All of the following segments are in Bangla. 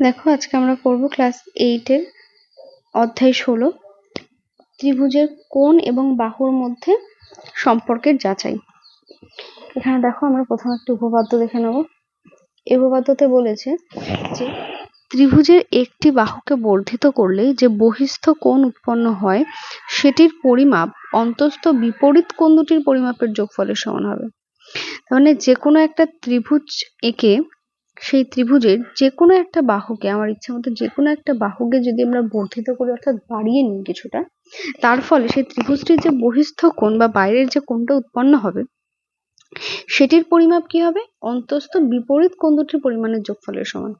দেখো, আজকে আমরা করব ক্লাস এইটের অধ্যায় ষোলো, ত্রিভুজের কোণ এবং বাহুর মধ্যে সম্পর্কের যাচাই। এখানে দেখো, আমরা প্রথম একটি উপপাদ্য দেখে নেব। এই উপপাদ্যতে বলেছে যে, ত্রিভুজের একটি বাহুকে বর্ধিত করলে যে বহিস্থ কোণ উৎপন্ন হয়, সেটির পরিমাপ অন্তস্থ বিপরীত কোণ দুটির পরিমাপের যোগফলের সমান হবে। তার মানে যে কোনো একটা ত্রিভুজ এঁকে সেই ত্রিভুজের যে কোনো একটা বাহুকে, আমার ইচ্ছা মতো যে কোনো একটা বাহুকে যদি আমরা বর্ধিত করি অর্থাৎ বাড়িয়ে নিই কিছুটা, তার ফলে সেই ত্রিভুজটির যে বহিস্থ কোণ বা বাইরের যে কোণটা উৎপন্ন হবে, সেটির পরিমাপ কি হবে? অন্তস্থ বিপরীত কোণ দুটির পরিমাণের যোগফলের সমান।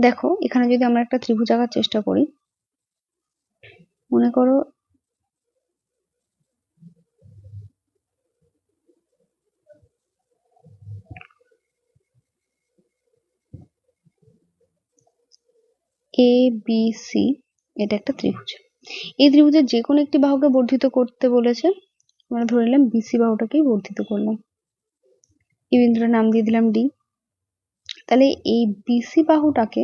দেখো, এখানে যদি আমরা একটা ত্রিভুজ আঁকার চেষ্টা করি, মনে করো এ বি সি এটা একটা ত্রিভুজ। এই ত্রিভুজের যে কোনো একটি বাহুকে বর্ধিত করতে বলেছে, আমরা ধরে নিলাম বিসি বাহুটাকেই বর্ধিত করলাম। এই বিন্দুটার নাম দিয়ে দিলাম ডি তাহলে এই বিসি বাহুটাকে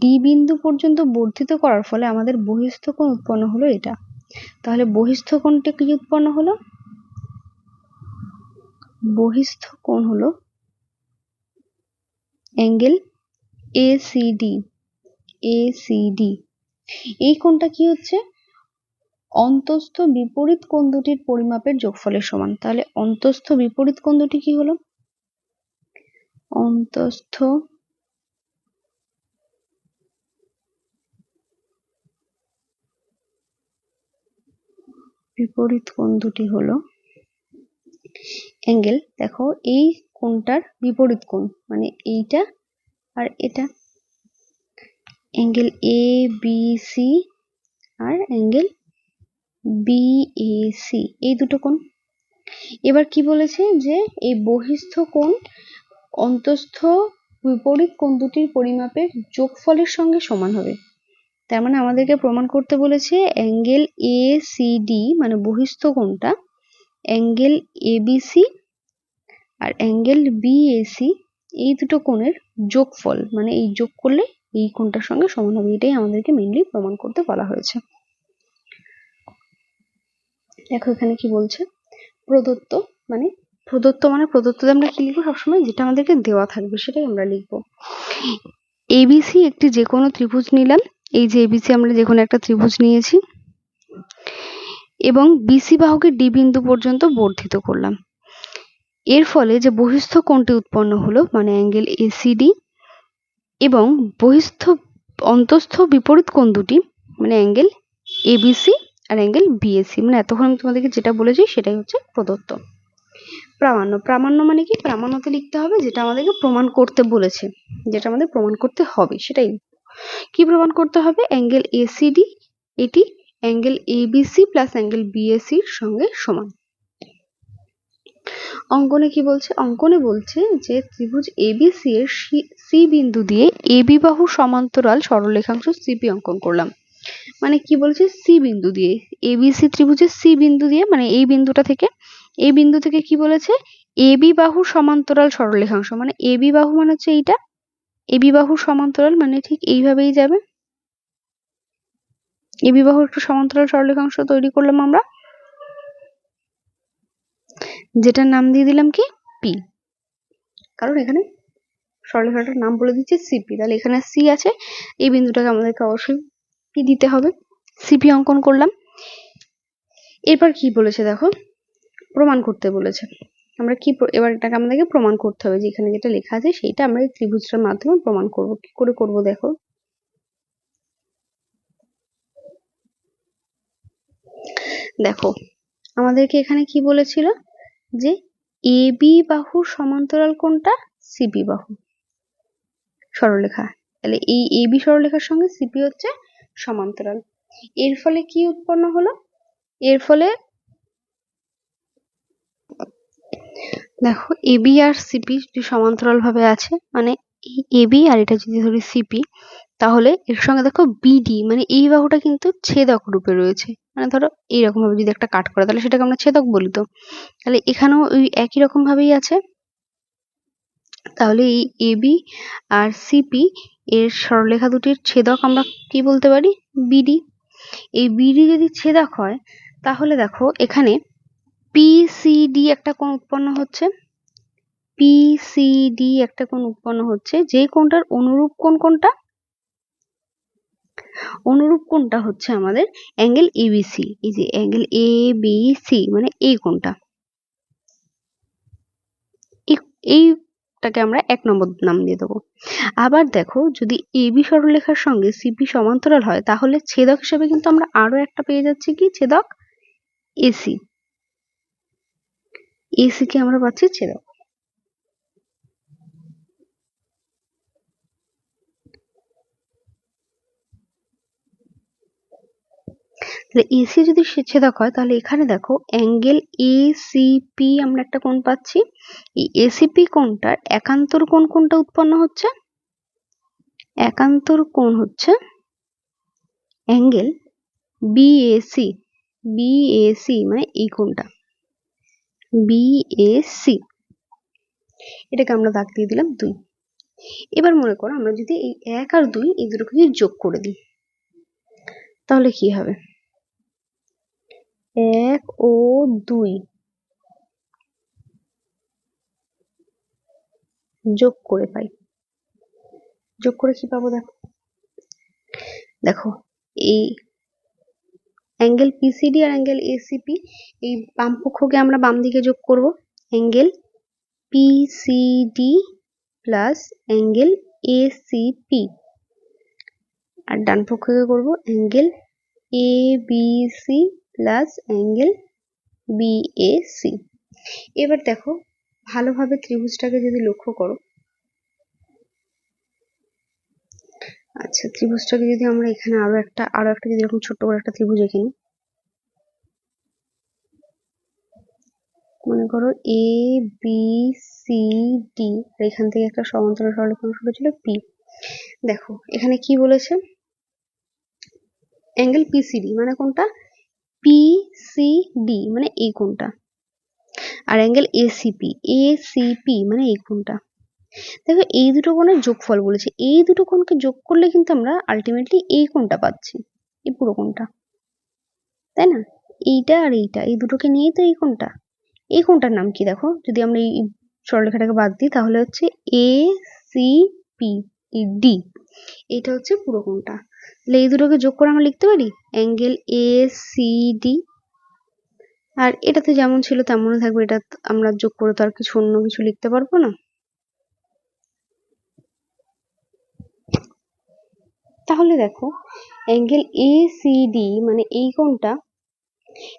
ডি বিন্দু পর্যন্ত বর্ধিত করার ফলে আমাদের বহিস্থ কোণ উৎপন্ন হলো এটা। তাহলে বহিস্থ কোণটা কি উৎপন্ন হলো? বহিস্থ কোণ হলো অ্যাঙ্গেল এ সি ডি এই কোণটা কি হচ্ছে? অন্তস্থ বিপরীত কোণ দুটির পরিমাপের যোগফলের সমান। তাহলে অন্তস্থ বিপরীত কোণ দুটি কি হলো? অন্তস্থ বিপরীত কোণ দুটি হলো অ্যাঙ্গেল। দেখো, এই কোণটার বিপরীত কোণ মানে এইটা আর এটা। অ্যাঙ্গেল এ বি সি আর অ্যাঙ্গেল বি এ সি এই দুটো কোণ। এবার কি বলেছে যে এই বহিস্থ কোণ অন্তস্থ বিপরীত কোণ দুটির পরিমাপের যোগফলের সঙ্গে সমান হবে। তার মানে আমাদেরকে প্রমাণ করতে বলেছে অ্যাঙ্গেল এ সি ডি মানে বহিস্থ কোণটা অ্যাঙ্গেল এ বি সি আর অ্যাঙ্গেল বি এ সি এই দুটো কোণের যোগফল মানে এই যোগ করলে এই কোণটার সঙ্গে সমান হবে এটাই আমাদেরকে মেনলি প্রমাণ করতে বলা হয়েছে। দেখো এখানে কি বলছে? প্রদত্ত মানে প্রদত্ত মানে প্রদত্ততে আমরা কি লিখব সবসময়? যেটা আমাদেরকে দেওয়া থাকবে সেটাই আমরা লিখব। এবিসি একটি যে কোনো ত্রিভুজ নিলাম। এই যে এবিসি আমরা যে কোনো একটা ত্রিভুজ নিয়েছি। এবং বিসি বাহুকে ডি বিন্দু পর্যন্ত বর্ধিত করলাম। এর ফলে যে বহিস্থ কোণটি উৎপন্ন হলো মানে অ্যাঙ্গেল এসিডি এবং বহিস্থ অন্তস্থ বিপরীত কোণ দুটি? মানে অ্যাঙ্গেল এবিসি আর অ্যাঙ্গেল বিএসি মানে এতক্ষণ আমি তোমাদেরকে যেটা বলেছি সেটাই হচ্ছে প্রদত্ত। প্রামাণ্য। প্রামাণ্য মানে কি? প্রামাণ্যতে লিখতে হবে যেটা আমাদেরকে প্রমাণ করতে বলেছে। যেটা আমাদের প্রমাণ করতে হবে, সেটাই। কি প্রমাণ করতে হবে? অ্যাঙ্গেল এসিডি এটি অ্যাঙ্গেল এবিসি প্লাস অ্যাঙ্গেল বিএসির সঙ্গে সমান। অঙ্কনে কি বলছে? অঙ্কনে বলছে যে ত্রিভুজ এবিসি এর সি বিন্দু দিয়ে এবি বাহু সমান্তরাল সরলরেখাংশ সিপি অঙ্কন করলাম। মানে কি বলছে? সি বিন্দু দিয়ে। এবিসি ত্রিভুজের সি বিন্দু দিয়ে মানে এই বিন্দুটা থেকে, এই বিন্দু থেকে কি বলেছে? এবি বাহু সমান্তরাল সরলরেখাংশ মানে এবি বাহু মানে হচ্ছে এইটা এবি বাহু সমান্তরাল মানে ঠিক এইভাবেই যাবে। এবি বাহু একটু সমান্তরাল সরলরেখাংশ তৈরি করলাম আমরা, যেটার নাম দিয়ে দিলাম কি? পি কারণ এখানে সরলরেখাটার নাম বলে দিচ্ছে সিপি তাহলে এখানে সি আছে। এই বিন্দুটাকে আমাদেরকে অবশ্যই পি দিতে হবে? সিপি অঙ্কন করলাম। এরপর কি বলেছে দেখো? প্রমাণ করতে বলেছে। আমরা কি এবার এটাকে আমাদেরকে প্রমাণ করতে হবে যে এখানে যেটা লেখা আছে সেইটা আমরা এই ত্রিভুজটার মাধ্যমে প্রমাণ করব। কি করে করব দেখো? দেখো, আমাদেরকে এখানে কি বলেছিল? যে এ বি সমান্তরাল কোনটা সিবি বাহু। সরলরেখা। তাহলে এই এ বি সরলরেখার সঙ্গে সিপি হচ্ছে সমান্তরাল। এর ফলে কি উৎপন্ন হলো? এর ফলে দেখো এবি আর সিপি যদি সমান্তরাল ভাবে আছে মানে এবি আর এটা যদি ধরি সিপি তাহলে এর সঙ্গে দেখো বিডি মানে এই বাহুটা কিন্তু ছেদক রূপে রয়েছে। মানে ধরো এইরকম ভাবে যদি একটা কাট করে, তাহলে সেটাকে আমরা ছেদক বলি তো। তাহলে এখানেও ওই একই রকম ভাবেই আছে। তাহলে এই এবি আর সিপি এর সরলরেখা দুটির ছেদক আমরা কি বলতে পারি? বিডি এই বিডি যদি ছেদক হয়, তাহলে দেখো এখানে পিসিডি একটা কোণ উৎপন্ন হচ্ছে। পিসিডি একটা কোণ উৎপন্ন হচ্ছে। যে কোণটার অনুরূপ কোণ কোনটা অনুরূপ কোণটা হচ্ছে আমাদের অ্যাঙ্গেল এবিসি এই যে অ্যাঙ্গেল এ বি সি মানে এই কোণটা। এইটাকে আমরা এক নম্বর নাম দিয়ে দেবো। আবার দেখো, যদি এবি সরলরেখার সঙ্গে সিপি সমান্তরাল হয়, তাহলে ছেদক হিসেবে কিন্তু আমরা আরও একটা পেয়ে যাচ্ছি কি? ছেদক এসি এসি কে আমরা পাচ্ছি ছেদক। এসি যদি ছেদক হয়, তাহলে এখানে দেখো অ্যাঙ্গেল এসিপি আমরা একটা কোণ পাচ্ছি। এই এসিপি কোণটার একান্তর কোণ কোনটা উৎপন্ন হচ্ছে? একান্তর কোণ হচ্ছে অ্যাঙ্গেল বিএসি বিএসি মানে এই কোণটা। বিএসি এটাকে আমরা দাগ দিয়ে দিলাম দুই। এবার মনে করো আমরা যদি এই এক আর দুই এই দুটোকে যোগ করে দিই, তাহলে কি হবে? এক ও দুই। যোগ করে পাই। যোগ করে কি পাবো দেখো? দেখো, এই অ্যাঙ্গেল পিসিডি আর অ্যাঙ্গেল এসিপি এই বাম পক্ষকে আমরা বাম দিকে যোগ করব। Angle PCD plus angle ACP আর ডান পক্ষকে করব angle A B C plus angle BAC এবার দেখো, ভালোভাবে ত্রিভুজটাকে যদি লক্ষ্য করো। আচ্ছা ত্রিভুজটাকে যদি আমরা এখানে আরও একটা আরও একটা যদি এরকম ছোট্ট করে একটা ত্রিভুজ এঁকে মনে করো এ বি সি ডি আর এখান থেকে একটা সমান্তরাল সরলরেখা অংশ ছিল পি দেখো, এখানে কি বলেছে? অ্যাঙ্গেল পিসিডি মানে কোনটা? পিসিডি মানে এই কোনটা? আর অ্যাঙ্গেল এসিপি এসিপি মানে এই কোনটা? দেখো, এই দুটো কোণের যোগফল বলেছে। এই দুটো কোণকে যোগ করলে কিন্তু আমরা আলটিমেটলি এই কোণটা পাচ্ছি। এই পুরো কোণটা। তাই না? এইটা আর এইটা। এই দুটোকে নিয়েই তো এই কোণটা। এই কোণটার নাম কি দেখো? যদি আমরা এই সরলরেখাটাকে বাদ দিই, তাহলে হচ্ছে এ সি পি ডি এইটা হচ্ছে পুরো কোণটা। তাহলে এই দুটোকে যোগ করে আমরা লিখতে পারি? অ্যাঙ্গেল এ সি ডি আর এটাতে যেমন ছিল তেমনই থাকবে, এটা আমরা যোগ করে তো আর কিছু অন্য কিছু লিখতে পারব না। তাহলে দেখো, অ্যাঙ্গেল এ সি ডি মানে এই কোণটা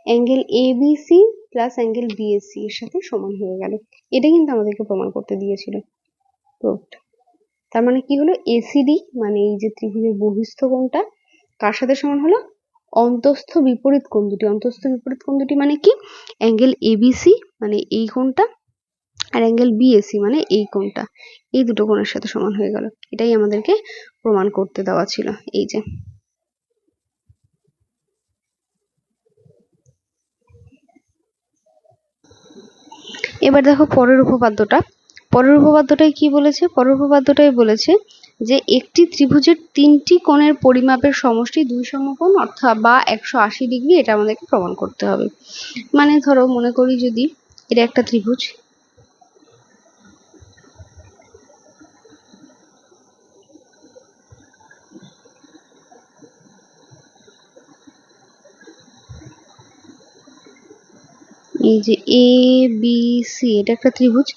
angle A B C plus angle BSC এর সাথে সমান হয়ে গেল। এটা কিন্তু আমাদেরকে প্রমাণ করতে দিয়েছিল। প্রুফটা তার মানে কি হলো? এসিডি মানে এই যে ত্রিভুজের বহিস্থ কোণটা কার সাথে সমান হলো অন্তস্থ বিপরীত কোণ দুটি। অন্তস্থ বিপরীত কোণ দুটি মানে কি? অ্যাঙ্গেল এবিসি মানে এই কোণটা আর অ্যাঙ্গেল বিএসি মানে এই কোণটা। এই দুটো কোণের সাথে সমান হয়ে গেল। এটাই আমাদেরকে প্রমাণ করতে দেওয়া ছিল। এই যে। এবার দেখো পরের উপপাদ্যটা। পরের উপপাদ্যটাই কি বলেছে? পরের বলেছে যে একটি ত্রিভুজের তিনটি কোণের পরিমাপের সমষ্টি দুই সমকোণ, অর্থাৎ বা একশো আশি ডিগ্রি, এটা আমাদেরকে প্রমাণ করতে হবে। মানে ধরো, মনে করি যদি এটা একটা ত্রিভুজ এই যে এ বি সি এটা একটা ত্রিভুজ।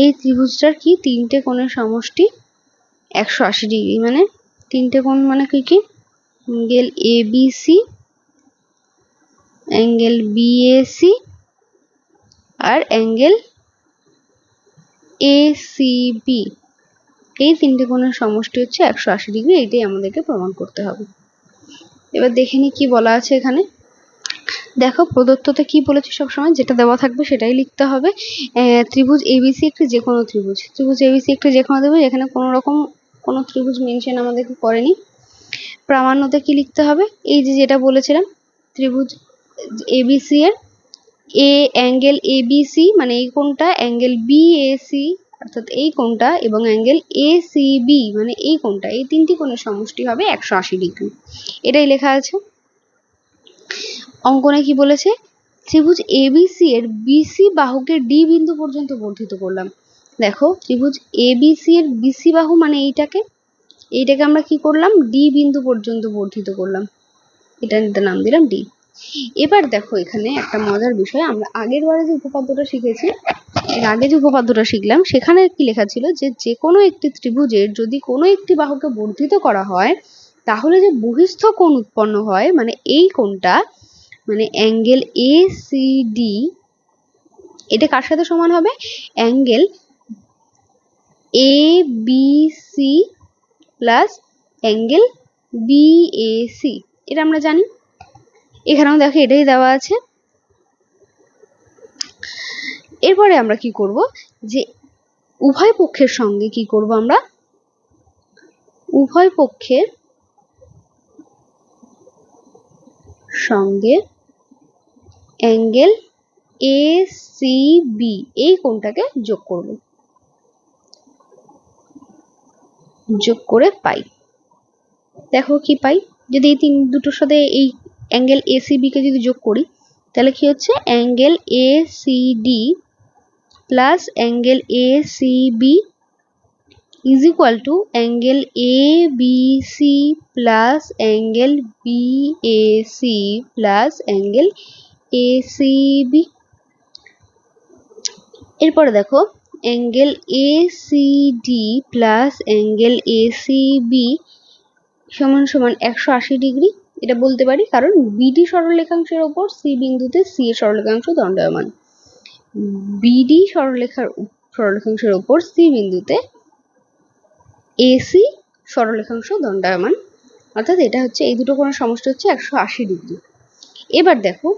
এই ত্রিভুজটার কি তিনটে কোণের সমষ্টি? একশো আশি ডিগ্রি মানে তিনটে কোণ মানে কি কি? Angle A B C angle B A C R angle ACB এই তিনটে কোণের সমষ্টি হচ্ছে একশো আশি ডিগ্রি এটাই আমাদেরকে প্রমাণ করতে হবে। এবার দেখে নিই কি বলা আছে এখানে। দেখো, প্রদত্ততে কি বলেছে সবসময়? যেটা দেওয়া থাকবে সেটাই লিখতে হবে। ত্রিভুজ এবিসি একটি যে কোনো ত্রিভুজ ত্রিভুজ এবিসি একটি যে কোনো ত্রিভুজ, এখানে কোনো রকম কোনো ত্রিভুজ মেনশন আমাদেরকে করেনি। প্রামাণ্যতে কি লিখতে হবে? এই যে যেটা বলেছিলাম, ত্রিভুজ এবিসি এর এ অ্যাঙ্গেল এবিসি মানে এই কোনটা অ্যাঙ্গেল বিএসি অর্থাৎ এই কোণটা এবং অ্যাঙ্গেল এ সি বি মানে এই কোণটা, এই তিনটি কোণের সমষ্টি হবে একশো আশি ডিগ্রি। এটাই লেখা আছে। অঙ্কনে কি বলেছে? ত্রিভুজ এবিসি এর বিসি বাহুকে ডি বিন্দু পর্যন্ত বর্ধিত করলাম। দেখো, ত্রিভুজ এবিসি এর বিসি বাহু মানে এইটাকে। এইটাকে আমরা কি করলাম? ডি বিন্দু পর্যন্ত বর্ধিত করলাম। এটা নাম দিলাম ডি। এবার দেখো, এখানে একটা মজার বিষয়, আমরা আগের বারে যে উপপাদ্যটা শিখেছি, এর আগে যে উপপাদ্যটা শিখলাম, সেখানে কি লেখা ছিল যে যে কোনো একটি ত্রিভুজের যদি কোনো একটি বাহুকে বর্ধিত করা হয় তাহলে যে বহিস্থ কোণ উৎপন্ন হয় মানে এই কোণটা মানে অ্যাঙ্গেল এ সি ডি এটা কার সাথে সমান হবে? Angle A B C plus angle B A C এটা আমরা জানি। এখানেও দেখো এটাই দেওয়া আছে। এরপরে আমরা কি করব? যে উভয় পক্ষের সঙ্গে কি করব আমরা? উভয় পক্ষের সঙ্গে অ্যাঙ্গেল এ, সি, বি, এই কোণটাকে যোগ করব। যোগ করে পাই। দেখো কি পাই? যদি এই তিন, দুটোর সাথে এই অ্যাঙ্গেল এ, সি কে যদি যোগ করি, তাহলে কি হচ্ছে? Angle A, C, D plus angle A, C, B C plus angle B A C plus angle A C B এরপরে দেখো angle A C D plus angle A C B সমান সমান একশো আশি ডিগ্রি এটা বলতে পারি কারণ বিডি সরলরেখাংশের ওপর সি বিন্দুতে সি এর সরলরেখাংশ দণ্ডায়মান। বিডি সরলরেখার সরলরেখাংশের ওপর সি বিন্দুতে এসি, সরলরেখাংশ, দণ্ডায়মান। অর্থাৎ এটা হচ্ছে, এই দুটো কোণের সমষ্টি হচ্ছে একশো আশি ডিগ্রি। এবার দেখো,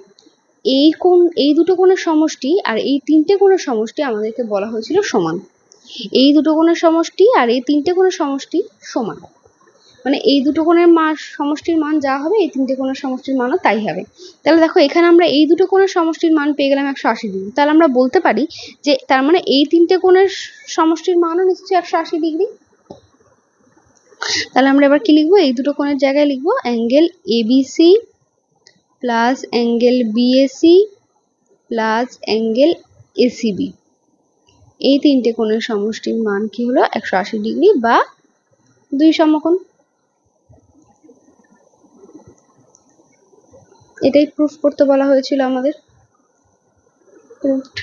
এই কোণ, এই দুটো কোণের সমষ্টি আর এই তিনটে কোণের সমষ্টি আমাদেরকে বলা হয়েছিল সমান। এই দুটো কোণের সমষ্টি আর এই তিনটে কোণের সমষ্টি সমান। মানে এই দুটো কোণের মান সমষ্টির মান যা হবে, এই তিনটে কোণের সমষ্টির মানও তাই হবে। তাহলে দেখো, এখানে আমরা এই দুটো কোণের সমষ্টির মান পেয়ে গেলাম একশো আশি ডিগ্রি। তাহলে আমরা বলতে পারি যে, তার মানে এই তিনটে কোণের সমষ্টির মানও নিশ্চয়ই একশো আশি ডিগ্রি। তাহলে আমরা এবার কি লিখব? এই দুটো কোণের জায়গায় লিখব angle ABC plus angle BAC plus angle ACB এই তিনটে কোণের সমষ্টির মান কি হলো? একশো আশি ডিগ্রি বা দুই সমকোণ। এটাই প্রুফ করতে বলা হয়েছিল আমাদের। প্রুফড